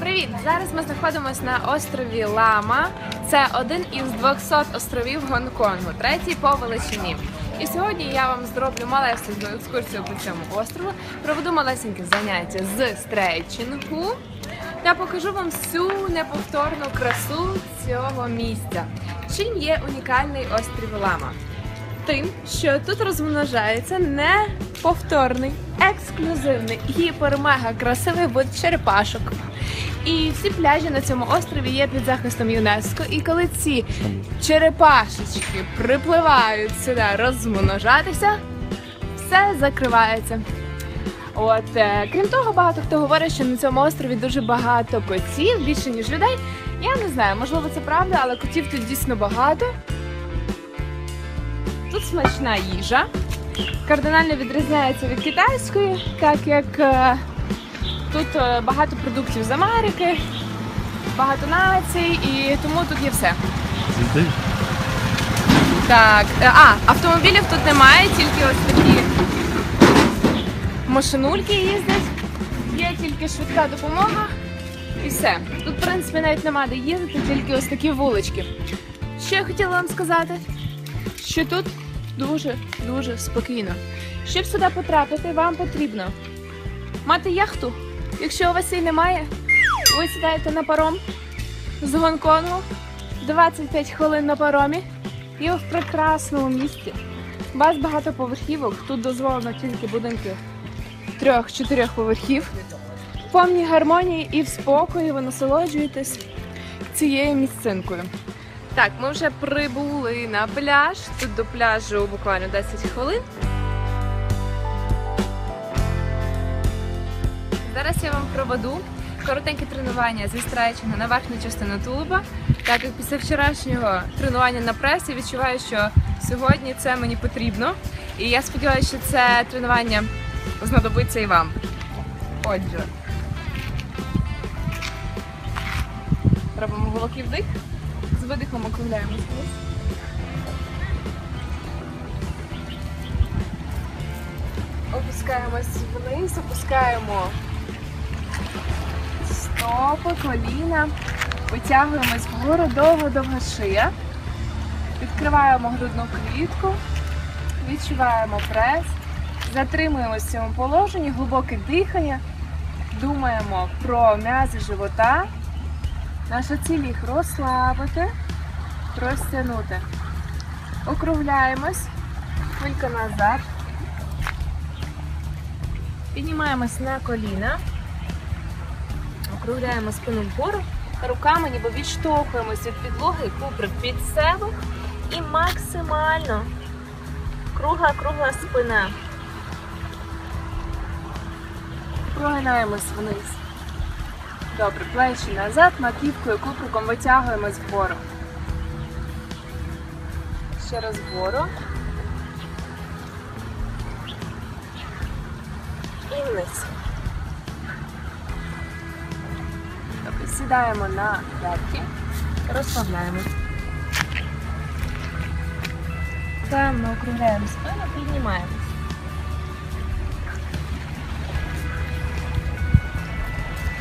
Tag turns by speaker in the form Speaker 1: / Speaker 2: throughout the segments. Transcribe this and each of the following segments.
Speaker 1: Привіт! Зараз ми знаходимося на острові Лама. Це один із 200 островів Гонконгу, третій по величині. І сьогодні я вам зроблю малесеньку екскурсію по цьому острову, проведу малесеньке заняття з стрейчингу та покажу вам всю неповторну красу цього місця. Чим є унікальний острів Лама? Тим, що тут розмножається неповторний, ексклюзивний, гіпер-мега красивий вид черепашок. І всі пляжі на цьому острові є під захистом ЮНЕСКО. І коли ці черепашечки припливають сюди розмножатися, все закривається. От е, крім того, багато хто говорить, що на цьому острові дуже багато котів, більше ніж людей. Я не знаю, можливо, це правда, але котів тут дійсно багато. Тут смачна їжа. Кардинально відрізняється від китайської, так як е, тут е, багато продуктів з Америки, багато націй, і тому тут є все. Так, е, а, автомобілів тут немає, тільки ось такі машинульки їздять. Є тільки швидка допомога і все. Тут, в принципі, навіть нема де їздити, тільки ось такі вулички. Що я хотіла вам сказати? Що тут дуже-дуже спокійно. Щоб сюди потрапити, вам потрібно мати яхту. Якщо у вас її немає, ви сідаєте на паром з Гонконгу, 25 хвилин на паромі, і в прекрасному місті. У вас багато поверхівок, тут дозволено тільки будинки трьох-чотирьох поверхів. В повній гармонії і в спокої ви насолоджуєтесь цією місцинкою. Так, ми вже прибули на пляж. Тут до пляжу буквально 10 хвилин. Зараз я вам проведу коротеньке тренування зі стрейчингу на верхню частину тулуба. Так як після вчорашнього тренування на пресі відчуваю, що сьогодні це мені потрібно. І я сподіваюся, що це тренування знадобиться і вам. Отже. Робимо глибокий вдих. З видихом округляємось. Опускаємось вниз, опускаємо стопи, коліна, витягуємось вгору, довго-довга шия. Відкриваємо грудну клітку, відчуваємо прес, затримуємось в цьому положенні, глибоке дихання, думаємо про м'язи живота. Наша ціль їх розслабити, розтягнути. Округляємось, хвилька назад. Піднімаємось на коліна. Округляємо спину вгору. Руками ніби відштовхуємось від підлоги, куприк під себе. І максимально кругла-кругла спина. Прогинаємось вниз. Добре, плечі назад, маківкою, куприком витягуємось вгору. Ще раз вгору. І вниз. Добре, сідаємо на п'ятки, розслабляємось. Там ми округляємо спину, піднімаємось.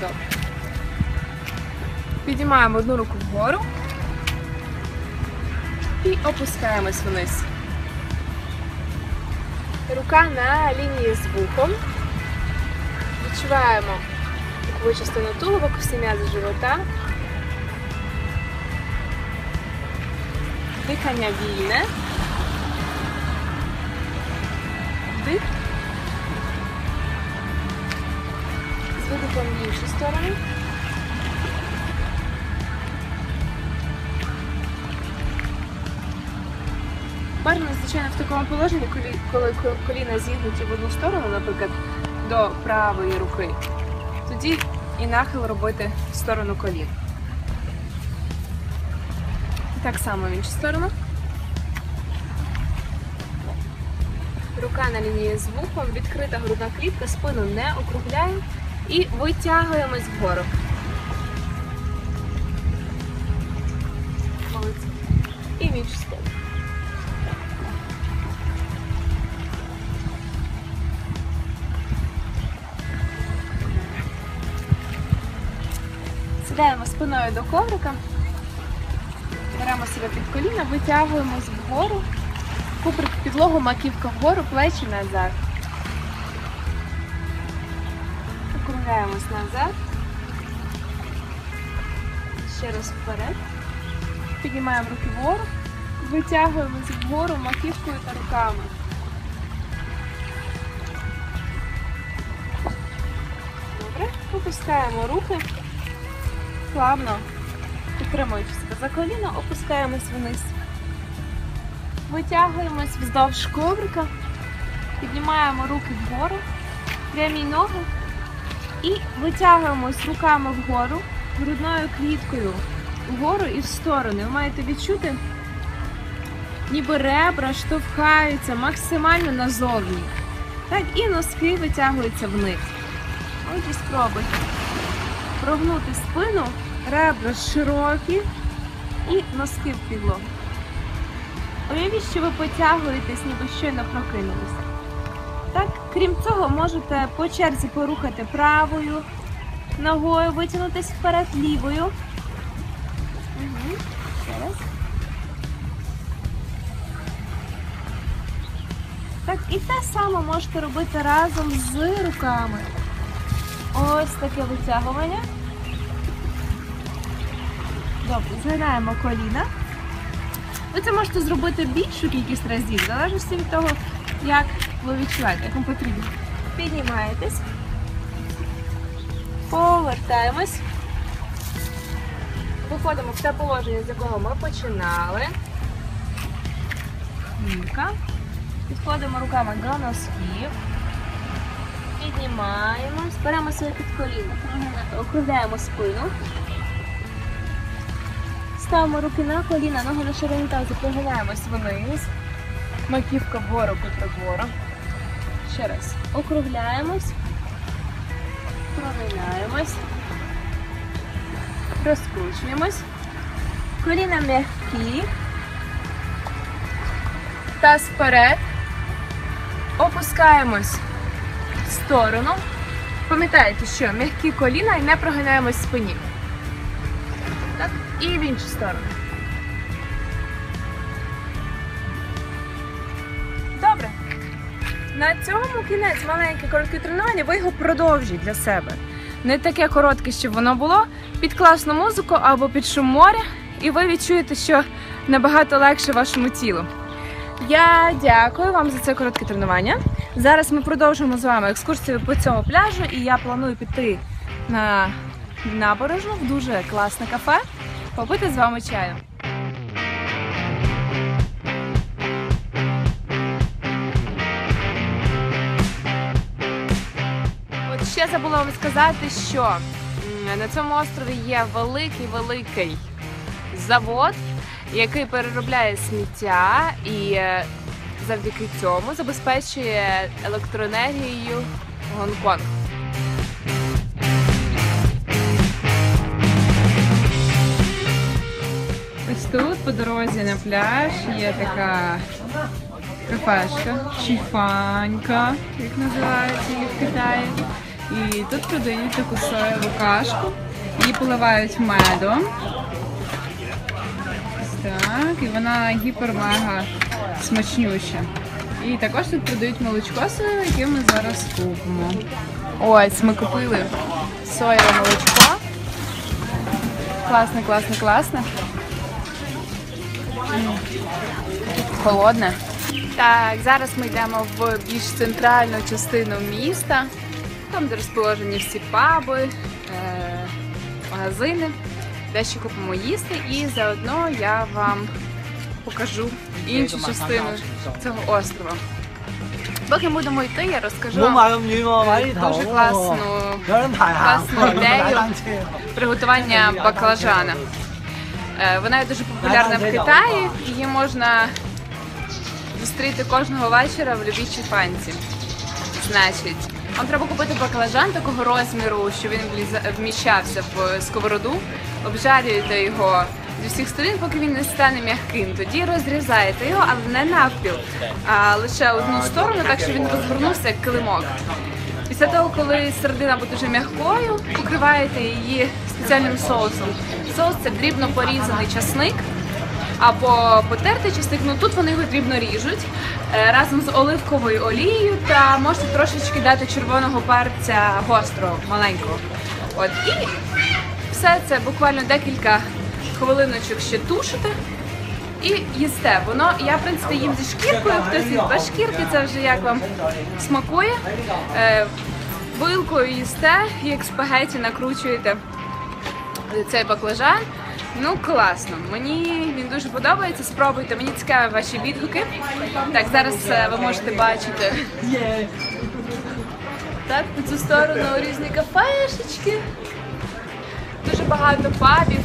Speaker 1: Добре. Піднімаємо одну руку вгору і опускаємось вниз. Рука на лінії з вухом. Відчуваємо бокову частину тулова, косі м'язи живота. Дихання вільне. Вдих. З видихом в іншу сторону. Звичайно, в такому положенні, коли, коли коліна зігнуті в одну сторону, наприклад, до правої руки, тоді і нахил робити в сторону колін. Так само в іншу сторону. Рука на лінії з вухом, відкрита грудна клітка, спину не округляємо і витягуємось вгору. Молодці. І в іншу сторону. Сідаємо спиною до коврика, беремо себе під коліна, витягуємось вгору, куприк підлогу, маківка вгору, плечі назад. Округляємось назад. Ще раз вперед. Піднімаємо руки вгору, витягуємось вгору маківкою та руками. Добре, опускаємо руки, плавно підтримуючи себе за коліно, опускаємось вниз. Витягуємось вздовж коврика, піднімаємо руки вгору, прямі ноги і витягуємось руками вгору, грудною кліткою вгору і в сторони. Ви маєте відчути, ніби ребра штовхаються максимально назовні. Так, і носки витягуються вниз. Ось і спробуйте прогнути спину, ребра широкі і носки в підлогу. Уявіть, що ви потягуєтесь, ніби щойно прокинулися. Так, крім цього, можете по черзі порухати правою ногою, витягнутися вперед лівою. Так, і те саме можете робити разом з руками. Ось таке витягування. Добре, згинаємо коліна. Ви це можете зробити більшу кількість разів, в залежності від того, як ви відчуваєте, як вам потрібно. Піднімаєтесь, повертаємось. Виходимо в те положення, з якого ми починали. Мілька. Підходимо руками до носків. Піднімаємось, беремо під коліно, округляємо спину. Ставимо руки на коліна, ноги на ширині тазу, прогинаємось вниз. Маківка вгору, кутра вгору. Ще раз. Округляємось. Прогинаємось. Розкручуємось. Коліна м'які. Таз вперед. Опускаємось сторону. Пам'ятаєте, що м'які коліна і не прогинаємось спині. Так, і в іншу сторону. Добре. На цьому кінець маленьке коротке тренування, ви його продовжіть для себе. Не таке коротке, щоб воно було. Під класну музику або під шум моря, і ви відчуєте, що набагато легше вашому тілу. Я дякую вам за це коротке тренування. Зараз ми продовжимо з вами екскурсію по цьому пляжу, і я планую піти на набережну в дуже класне кафе, попити з вами чаю. От ще забула вам сказати, що на цьому острові є великий великий завод, який переробляє сміття і е, завдяки цьому забезпечує електроенергією Гонконг. Ось тут по дорозі на пляж є така кафешка, чіфанька, як називається її в Китаї. І тут продають таку соєву кашку, її поливають медом. Так, і вона гіпер-мега смачнюща. І також тут продають молочко соєве, яке ми зараз купимо. Ось ми купили соєве молочко. Класне, класне, класне. Холодне. Так, зараз ми йдемо в більш центральну частину міста, там, де розположені всі паби, е- магазини, дещо купимо їсти, і заодно я вам покажу іншу частину цього острова. Поки будемо йти, я розкажу вам дуже класну класну ідею приготування баклажана. Е, вона є дуже популярна в Китаї, її можна зустріти кожного вечора в будь-якій. Значить, вам треба купити баклажан такого розміру, що він вміщався в сковороду обжарюєте його зі всіх сторін, поки він не стане м'яким. Тоді розрізаєте його, але не навпіл, а лише одну сторону, так щоб він розгорнувся як килимок. Після того, коли середина буде вже м'якою, покриваєте її спеціальним соусом. Соус це дрібно порізаний часник або потертий часник. Ну тут вони його дрібно ріжуть е, разом з оливковою олією та можете трошечки дати червоного перця гострого, маленького. От і все це буквально декілька хвилиночок ще тушите і їсте. Воно я в принципі їм зі шкіркою, хтось їсть без шкірки, це вже як вам смакує. Е, вилкою їсте, як спагеті накручуєте цей баклажан. Ну класно, мені він дуже подобається. Спробуйте, мені цікаві ваші відгуки. Так, зараз е, ви можете бачити. Так, по цю сторону різні кафешечки. Багато пабів,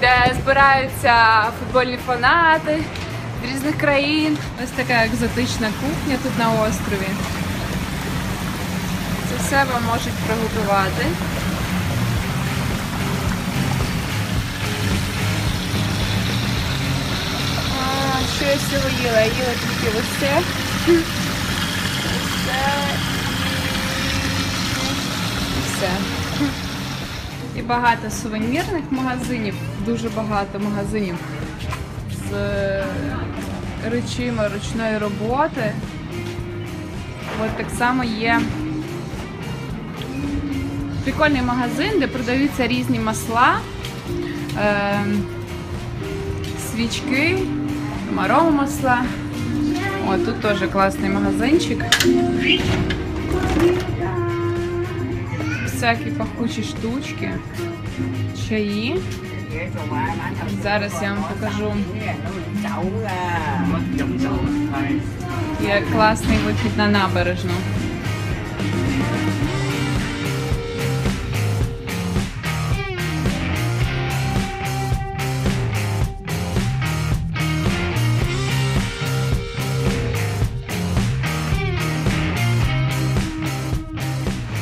Speaker 1: де збираються футбольні фанати з різних країн. Ось така екзотична кухня тут на острові. Це все вам можуть приготувати. Що я з цього їла? Я їла тільки ось це. Ось це і все. І багато сувенірних магазинів, дуже багато магазинів з речима ручної роботи. От так само є прикольний магазин, де продаються різні масла, е, свічки, арома масла. О, тут теж класний магазинчик. Всякі пахучі штучки, чаї. Зараз я вам покажу. Є класний вихід на набережну.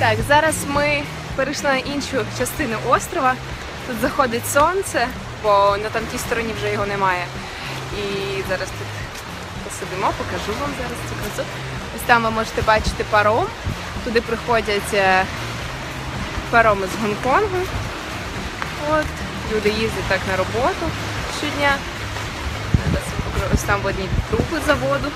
Speaker 1: Так, зараз ми перейшли на іншу частину острова. Тут заходить сонце, бо на там тій стороні вже його немає. І зараз тут посидимо, покажу вам зараз цю красу. Ось там ви можете бачити паром. Туди приходять е, пароми з Гонконгу. От, люди їздять так на роботу щодня. Ось там видні труби заводу.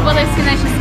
Speaker 1: Зробили всі наші